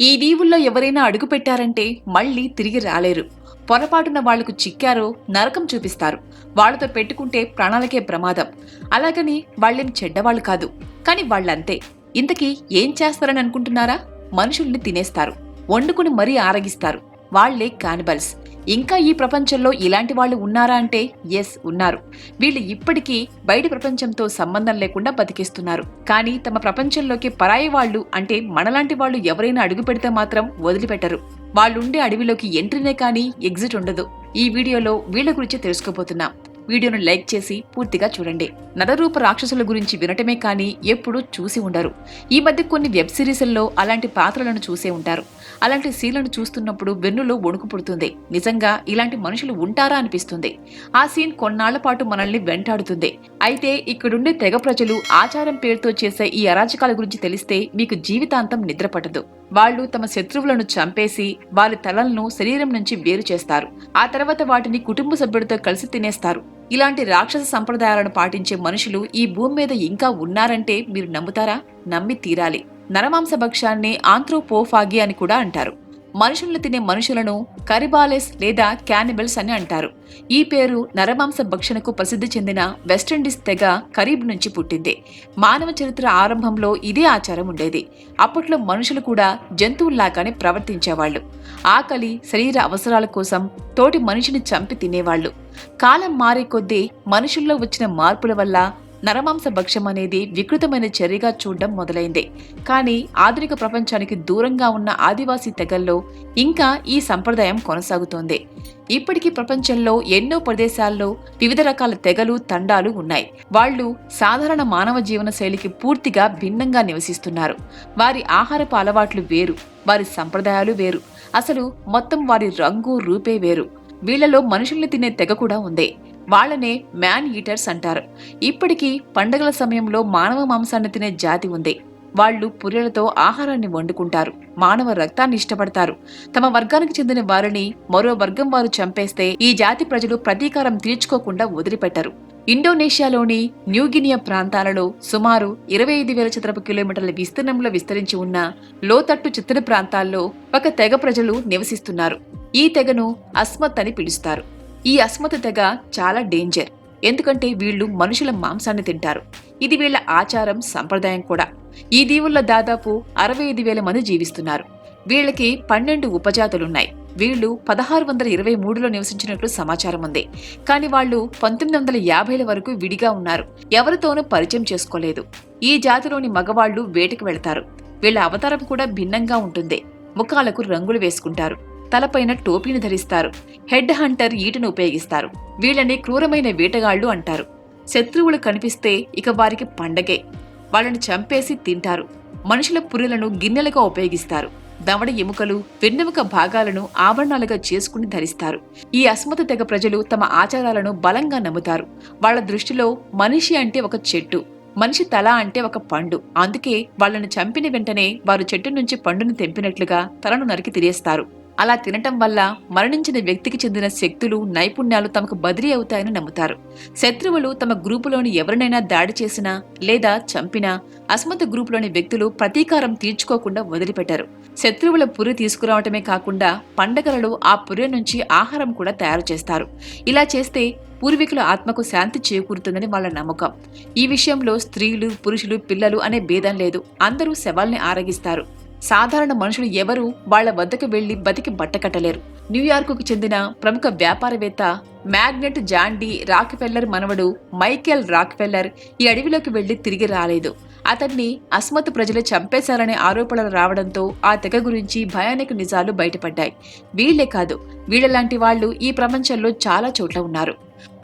ఈ దీవుల్లో ఎవరైనా అడుగు పెట్టారంటే మళ్ళీ తిరిగి రాలేరు. పొరపాటున వాళ్ళకు చిక్కారో నరకం చూపిస్తారు. వాళ్ళతో పెట్టుకుంటే ప్రాణాలకే ప్రమాదం. అలాగని వాళ్ళేం చెడ్డవాళ్ళు కాదు. కానీ వాళ్ళంతే. ఇంతకీ ఏం చేస్తారని అనుకుంటున్నారా? మనుషుల్ని తినేస్తారు. వండుకుని మరీ ఆరగిస్తారు. వాళ్ళే కానిబల్స్ ఇంకా ఈ ప్రపంచంలో ఇలాంటి వాళ్ళు ఉన్నారా అంటే ఎస్ ఉన్నారు. వీళ్ళు ఇప్పటికీ బయటి ప్రపంచంతో సంబంధం లేకుండా బతికిస్తున్నారు. కానీ తమ ప్రపంచంలోకి పరాయి వాళ్ళు అంటే మనలాంటి వాళ్ళు ఎవరైనా అడుగు పెడితే మాత్రం వదిలిపెట్టరు. వాళ్ళుండే అడవిలోకి ఎంట్రీనే కానీ ఎగ్జిట్ ఉండదు. ఈ వీడియోలో వీళ్ళ గురించి తెలుసుకోబోతున్నాం. వీడియోను లైక్ చేసి పూర్తిగా చూడండి. నరరూప రాక్షసుల గురించి వినటమే కానీ ఎప్పుడూ చూసి ఉండరు. ఈ మధ్య కొన్ని వెబ్ సిరీస్ల్లో అలాంటి పాత్రలను చూసే ఉంటారు. అలాంటి సీన్లను చూస్తున్నప్పుడు వెన్నులో వణుకు పుడుతుంది. నిజంగా ఇలాంటి మనుషులు ఉంటారా అనిపిస్తుంది. ఆ సీన్ కొన్నాళ్ళ పాటు మనల్ని వెంటాడుతుంది. అయితే ఇక్కడుండే తెగ ప్రజలు ఆచారం పేరుతో చేసే ఈ అరాచకాల గురించి తెలిస్తే మీకు జీవితాంతం నిద్ర పట్టదు. వాళ్ళు తమ శత్రువులను చంపేసి వారి తలలను శరీరం నుంచి వేరు చేస్తారు. ఆ తర్వాత వాటిని కుటుంబ సభ్యులతో కలిసి తినేస్తారు. ఇలాంటి రాక్షస సంప్రదాయాలను పాటించే మనుషులు ఈ భూమి మీద ఇంకా ఉన్నారంటే మీరు నమ్ముతారా? నమ్మి తీరాలి. నరమాంస భక్ష్యాన్ని ఆంథ్రోపోఫాగి అని కూడా అంటారు. మనుషులను తినే మనుషులను కరిబాలెస్ లేదా క్యానిబల్స్ అని అంటారు. ఈ పేరు నరమాంస భక్షణకు ప్రసిద్ధి చెందిన వెస్టిండీస్ తెగ కరీబ్ నుంచి పుట్టింది. మానవ చరిత్ర ఆరంభంలో ఇదే ఆచారం ఉండేది. అప్పట్లో మనుషులు కూడా జంతువుల్లాగానే ప్రవర్తించేవాళ్ళు. ఆకలి శరీర అవసరాల కోసం తోటి మనిషిని చంపి తినేవాళ్ళు. కాలం మారే కొద్దీ మనుషుల్లో వచ్చిన మార్పుల వల్ల నరమాంస భక్ష్యం అనేది వికృతమైన చర్యగా చూడడం మొదలైంది. కానీ ఆధునిక ప్రపంచానికి దూరంగా ఉన్న ఆదివాసీ తెగల్లో ఇంకా ఈ సంప్రదాయం కొనసాగుతోంది. ఇప్పటికీ ప్రపంచంలో ఎన్నో ప్రదేశాల్లో వివిధ రకాల తెగలు తండాలు ఉన్నాయి. వాళ్ళు సాధారణ మానవ జీవన శైలికి పూర్తిగా భిన్నంగా నివసిస్తున్నారు. వారి ఆహారపు అలవాట్లు వేరు వారి సంప్రదాయాలు వేరు. అసలు మొత్తం వారి రంగు రూపే వేరు. వీళ్ళలో మనుషుల్ని తినే తెగ కూడా ఉంది. వాళ్ళనే మ్యాన్ ఈటర్స్ అంటారు. ఇప్పటికీ పండగల సమయంలో మానవ మాంసాన్ని తినే జాతి ఉంది. వాళ్ళు పుర్రెలతో ఆహారాన్ని వండుకుంటారు. మానవ రక్తాన్ని ఇష్టపడతారు. తమ వర్గానికి చెందిన వారిని మరో వర్గం వారు చంపేస్తే ఈ జాతి ప్రజలు ప్రతీకారం తీర్చుకోకుండా వదిలిపెట్టరు. ఇండోనేషియాలోని న్యూగినియా ప్రాంతాలలో సుమారు ఇరవై ఐదు వేల చదరపు కిలోమీటర్ల విస్తీర్ణంలో విస్తరించి ఉన్న లోతట్టు చిత్తడి ప్రాంతాల్లో ఒక తెగ ప్రజలు నివసిస్తున్నారు. ఈ తెగను అస్మత్ అని పిలుస్తారు. ఈ అస్మత తెగ చాలా డేంజర్ ఎందుకంటే వీళ్ళు మనుషుల మాంసాన్ని తింటారు. ఇది వీళ్ళ ఆచారం సంప్రదాయం కూడా. ఈ దీవుల్లో దాదాపు అరవై ఐదు వేల మంది జీవిస్తున్నారు. వీళ్ళకి పన్నెండు ఉపజాతులున్నాయి. వీళ్ళు పదహారు వందల ఇరవై మూడులో నివసించినట్లు సమాచారం ఉంది. కానీ వాళ్ళు పంతొమ్మిది వందల యాభైల వరకు విడిగా ఉన్నారు. ఎవరితోనూ పరిచయం చేసుకోలేదు. ఈ జాతిలోని మగవాళ్ళు వేటకు వెళతారు. వీళ్ళ అవతారం కూడా భిన్నంగా ఉంటుంది. ముఖాలకు రంగులు వేసుకుంటారు. తలపైన టోపీని ధరిస్తారు. హెడ్ హంటర్ ఈటను ఉపయోగిస్తారు. వీళ్ళని క్రూరమైన వేటగాళ్ళు అంటారు. శత్రువులు కనిపిస్తే ఇక వారికి పండగే. వాళ్ళని చంపేసి తింటారు. మనుషుల పుర్రెలను గిన్నెలుగా ఉపయోగిస్తారు. దవడ ఎముకలు వెన్నెముక భాగాలను ఆభరణాలుగా చేసుకుని ధరిస్తారు. ఈ అస్మత తెగ ప్రజలు తమ ఆచారాలను బలంగా నమ్ముతారు. వాళ్ళ దృష్టిలో మనిషి అంటే ఒక చెట్టు మనిషి తల అంటే ఒక పండు. అందుకే వాళ్ళని చంపిన వెంటనే వారు చెట్టు నుంచి పండును తెంపినట్లుగా తలను నరికి తినేస్తారు. అలా తినటం వల్ల మరణించిన వ్యక్తికి చెందిన శక్తులు నైపుణ్యాలు తమకు బదిలీ అవుతాయని నమ్ముతారు. శత్రువులు తమ గ్రూపులోని ఎవరినైనా దాడి చేసినా లేదా చంపినా అస్మత గ్రూపులోని వ్యక్తులు ప్రతీకారం తీర్చుకోకుండా వదిలిపెట్టారు. శత్రువుల పురి తీసుకురావటమే కాకుండా పండగలలో ఆ పురి నుంచి ఆహారం కూడా తయారు చేస్తారు. ఇలా చేస్తే పూర్వీకుల ఆత్మకు శాంతి చేకూరుతుందని వాళ్ళ నమ్మకం. ఈ విషయంలో స్త్రీలు పురుషులు పిల్లలు అనే భేదం లేదు. అందరూ శవాల్ని ఆరగిస్తారు. సాధారణ మనుషులు ఎవరూ వాళ్ళ వద్దకు వెళ్ళి బతికి బట్టకట్టలేరు న్యూయార్కుకు చెందిన ప్రముఖ వ్యాపారవేత్త మ్యాగ్నెట్ జాండీ రాక్ఫెల్లర్ మనవడు మైకేల్ రాక్ఫెల్లర్ ఈ అడవిలోకి వెళ్ళి తిరిగి రాలేదు. అతన్ని అస్మత్ ప్రజలు చంపేశారనే ఆరోపణలు రావడంతో ఆ తెగ గురించి భయానక నిజాలు బయటపడ్డాయి. వీళ్ళే కాదు వీళ్ళలాంటి వాళ్ళు ఈ ప్రపంచంలో చాలా చోట్ల ఉన్నారు.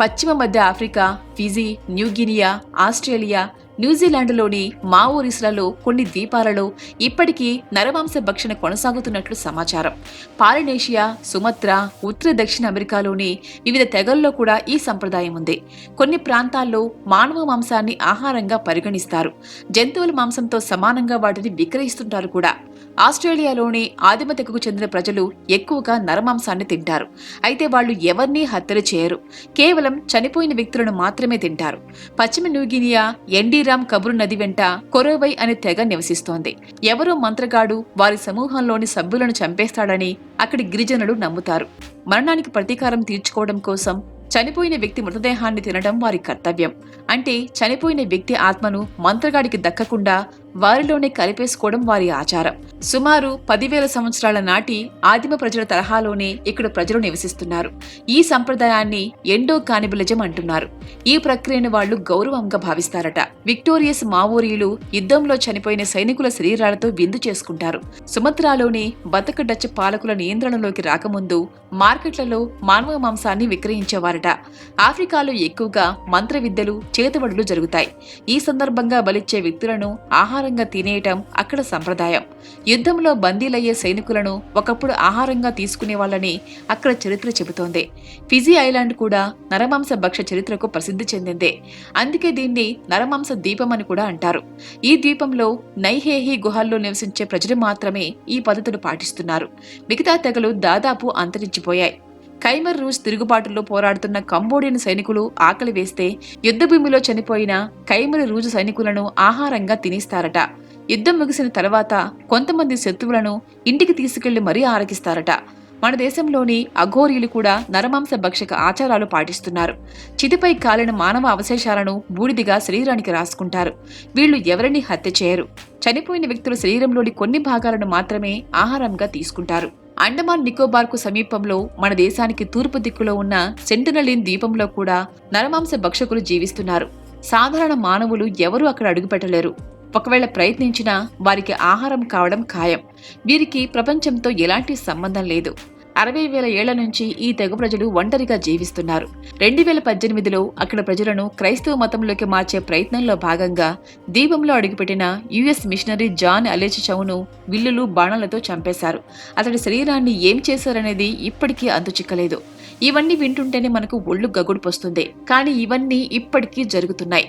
పశ్చిమ మధ్య Africa Fiji New Guinea Australia న్యూజిలాండ్లోని మావోరిస్లలో కొన్ని ద్వీపాలలో ఇప్పటికీ నరమాంస భక్షణ కొనసాగుతున్నట్లు సమాచారం. పాలినేషియా సుమత్ర ఉత్తర దక్షిణ అమెరికాలోని వివిధ తెగల్లో కూడా ఈ సంప్రదాయం ఉంది. కొన్ని ప్రాంతాల్లో మానవ మాంసాన్ని ఆహారంగా పరిగణిస్తారు. జంతువుల మాంసంతో సమానంగా వాటిని విక్రయిస్తుంటారు కూడా. ఆస్ట్రేలియాలోని ఆదిమ తెగకు చెందిన ప్రజలు ఎక్కువగా నరమాంసాన్ని తింటారు. అయితే వాళ్ళు ఎవరినీ హత్యలు చేయరు. కేవలం చనిపోయిన వ్యక్తులను మాత్రమే తింటారు. పశ్చిమ న్యూగినియా ఎండి శ్రీరామ్ కబురు నది వెంట కొరోవై అనే తెగ నివసిస్తోంది. ఎవరో మంత్రగాడు వారి సమూహంలోని సభ్యులను చంపేస్తాడని అక్కడి గిరిజనులు నమ్ముతారు. మరణానికి ప్రతీకారం తీర్చుకోవడం కోసం చనిపోయిన వ్యక్తి మృతదేహాన్ని తినడం వారి కర్తవ్యం. అంటే చనిపోయిన వ్యక్తి ఆత్మను మంత్రగాడికి దక్కకుండా వారిలోనే కలిపేసుకోవడం వారి ఆచారం. సుమారు పదివేల సంవత్సరాల నాటి ఆదిమ ప్రజల తరహాలోనే ఇక్కడ ప్రజలు నివసిస్తున్నారు. ఈ సంప్రదాయాన్ని ఎండో కానిబిలిజం అంటున్నారు. ఈ ప్రక్రియను వాళ్ళు గౌరవంగా భావిస్తారట. విక్టోరియస్ మావోరీలు యుద్ధంలో చనిపోయిన సైనికుల శరీరాలతో విందు చేసుకుంటారు. సుమత్రాలోని బతక డచ్ పాలకుల నియంత్రణలోకి రాకముందు మార్కెట్లలో మానవ మాంసాన్ని విక్రయించేవారట. ఆఫ్రికాలో ఎక్కువగా మంత్ర విద్యలు చేతబడులు జరుగుతాయి. ఈ సందర్భంగా బలిచ్చే వ్యక్తులను ఆహారంగా తినేయటం అక్కడ సంప్రదాయం. యుద్ధంలో బందీలయ్యే సైనికులను ఒకప్పుడు ఆహారంగా తీసుకునే వాళ్ళని అక్కడ చరిత్ర చెబుతోంది. ఫిజీ ఐలాండ్ కూడా నరమాంస భక్ష చరిత్రకు ప్రసిద్ధి చెందిందే. అందుకే దీన్ని నరమాంస ద్వీపం అని కూడా అంటారు. ఈ ద్వీపంలో నైహేహి గుహల్లో నివసించే ప్రజలు మాత్రమే ఈ పద్ధతులు పాటిస్తున్నారు. మిగతా తెగలు దాదాపు అంతరించిపోయాయి. కైమర్ రూస్ తిరుగుబాటులో పోరాడుతున్న కంబోడియన్ సైనికులు ఆకలి వేస్తే యుద్ధభూమిలో చనిపోయిన కైమర్ రూజు సైనికులను ఆహారంగా తినేస్తారట. యుద్ధం ముగిసిన తర్వాత కొంతమంది శత్రువులను ఇంటికి తీసుకెళ్ళి మరీ ఆరగిస్తారట. మన దేశంలోని అఘోరీలు కూడా నరమాంస భక్షక ఆచారాలు పాటిస్తున్నారు. చితిపై కాలిన మానవ అవశేషాలను బూడిదిగా శరీరానికి రాసుకుంటారు. వీళ్ళు ఎవరిని హత్య చేయరు. చనిపోయిన వ్యక్తుల శరీరంలోని కొన్ని భాగాలను మాత్రమే ఆహారంగా తీసుకుంటారు. అండమాన్ నికోబార్కు సమీపంలో మన దేశానికి తూర్పు దిక్కులో ఉన్న సెంటనలిన్ ద్వీపంలో కూడా నరమాంస భక్షకులు జీవిస్తున్నారు. సాధారణ మానవులు ఎవరూ అక్కడ అడుగుపెట్టలేరు. ఒకవేళ ప్రయత్నించినా వారికి ఆహారం కావడం ఖాయం. వీరికి ప్రపంచంతో ఎలాంటి సంబంధం లేదు. అరవై వేల ఏళ్ళ నుంచి ఈ తెగ ప్రజలు ఒంటరిగా జీవిస్తున్నారు. రెండు వేల పద్దెనిమిదిలో అక్కడ ప్రజలను క్రైస్తవ మతంలోకి మార్చే ప్రయత్నంలో భాగంగా దీపంలో అడుగుపెట్టిన యుఎస్ మిషనరీ జాన్ అలెచ్ చౌను విల్లులు బాణాలతో చంపేశారు. అతడి శరీరాన్ని ఏం చేశారనేది ఇప్పటికీ అంతుచిక్కలేదు ఇవన్నీ వింటుంటేనే మనకు ఒళ్ళు గగుడుపొస్తుంది కానీ ఇవన్నీ ఇప్పటికీ జరుగుతున్నాయి.